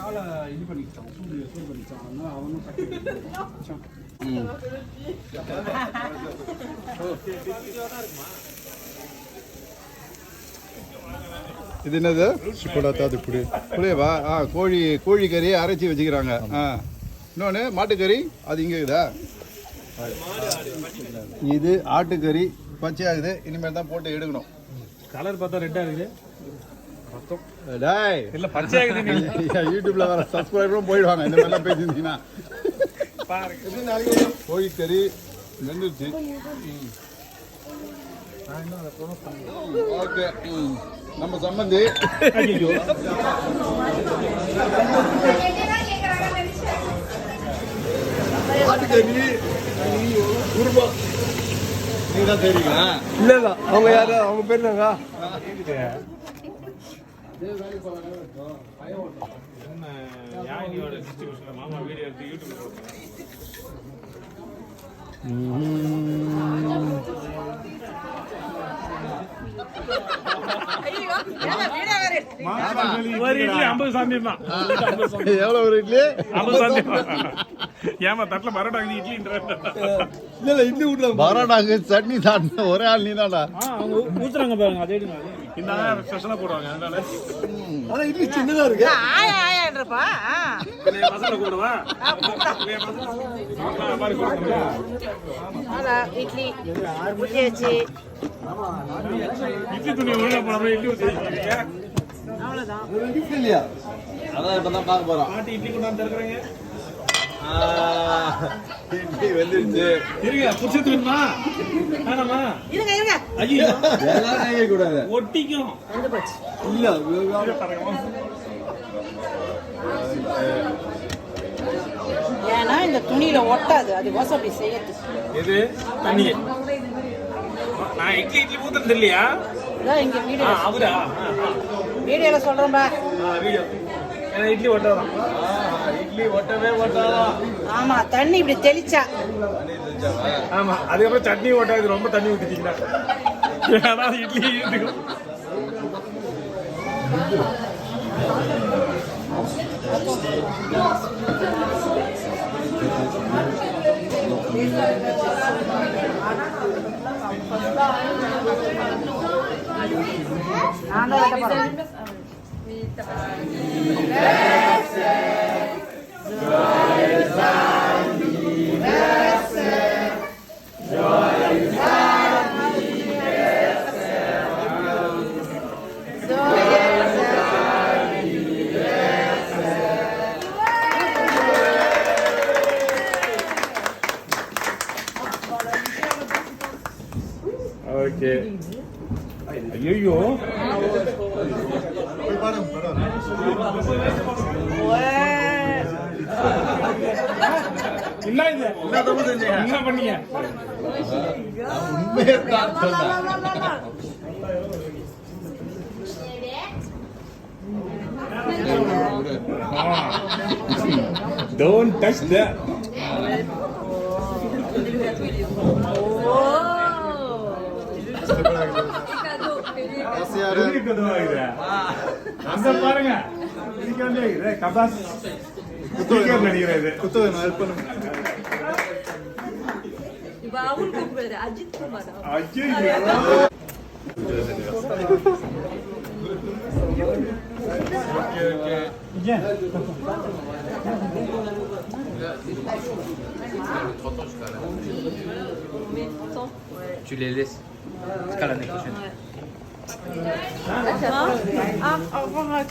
காலை இது பண்ணிக்கிட்டான் சூடு சூடு பண்ணிக்கிட்டான் அதனால அவனும் கட்டி இது என்னது? சிக்கோடாத்தாது புளி. புளியவா? ஆ கோழி கோழி கறி அரைச்சி வச்சுக்கிறாங்க. ஆ. இன்னொன்று மாட்டுக்கறி அது இங்கே இருக்குதா? இது ஆட்டுக்கறி பச்சையாகுது. இனிமேல் தான் போட்டு எடுக்கணும். கலர் பார்த்தா ரெட்டா இருக்குது. டேய். இல்ல பச்சையாகுது யூடியூப்ல வர சப்ஸ்கிரைபரும் போயிடுவாங்க. இந்த மாதிரிலாம் பேசியிருந்தீங்கன்னா கோழிக்கறி வெந்துருச்சு. ஓகே. நம்ம சம்மந்தி. ஆட்டுக்கறி குருமா நீங்க தான் தெரியுங்களா இல்ல இல்ல அவங்க யாரு? அவங்க பேர் என்னங்க? மாமா வீடியோ எடுத்து யூடியூப்ல ஒரு இட்லி ஐம்பது தான். எவ்வளவு ஒரு இட்லி? ஐம்பது சாந்தியம். ஏமா தட்டுல பரோட்டா இட்லின்ற. இல்ல இல்ல இட்லி பரோட்டாக்கு சட்னி சாப்பிட்டு ஒரே ஆள் நீ தான்டா அவங்க ஊத்துறாங்க பாருங்க அதே இந்த ஸ்பெஷலா போடுவாங்க அதனால. ஆனா இட்லி சின்னதா இருக்கு அதான் இட்லி ஊற்றி வச்சு இட்லி. துணி ஒழுங்கா போடாம இட்லி ஊத்தி வச்சிருக்கீங்க. அவ்வளோதான் இட்லி இல்லையா அதான் இப்பதான் பார்க்க போறோம். பாட்டி இட்லி கொண்டாந்து இருக்கிறாங்க வெந்துருச்சு. இருங்க புடிச்சு வேணுமா வேணாமா? இருங்க இருங்க. ஐயோ. எல்லாம் கூடாது. ஒட்டிக்கும். வந்து போச்சு இல்ல ஏன்னா இந்த துணியில ஒட்டாது. அது கோசம் அப்படி செய்யறது. இது தண்ணி நான் இட்லி இட்லி ஊத்துறது இல்லையா இதான் இங்க வீடியோ. அவரா வீடியோல சொல்றேன்பா வீடியோ. ஏன்னா இட்லி ஒட்டாதான் இட்லி ஒட்டவே ஒட்டாதான் ஆமா தண்ணி இப்படி தெளிச்சா. ஆமா அதுக்கப்புறம் சட்னி ஒட்டாது ரொம்ப தண்ணி ஊத்திட்டீங்கன்னா. ஏன்னா இட்லி ஊத்திக்கும் நான் ஓகே. ஐயோ இல்ல இது. என்ன பண்ணீங்க? உண்மையை தான் சொன்னேன் டோன்ட் டச் தட் அங்க பாருங்க இதுக்காண்டே இது கபாஸ் குத்துவர் நடிக்கிறது குத்து நான் ஹெல்ப் பண்ணுங்க இப்ப அவன் கூப்பிடுறாரு அஜித் குமார் ஐயோ Tu les laisses jusqu'à l'année prochaine. Ah, ah, au revoir.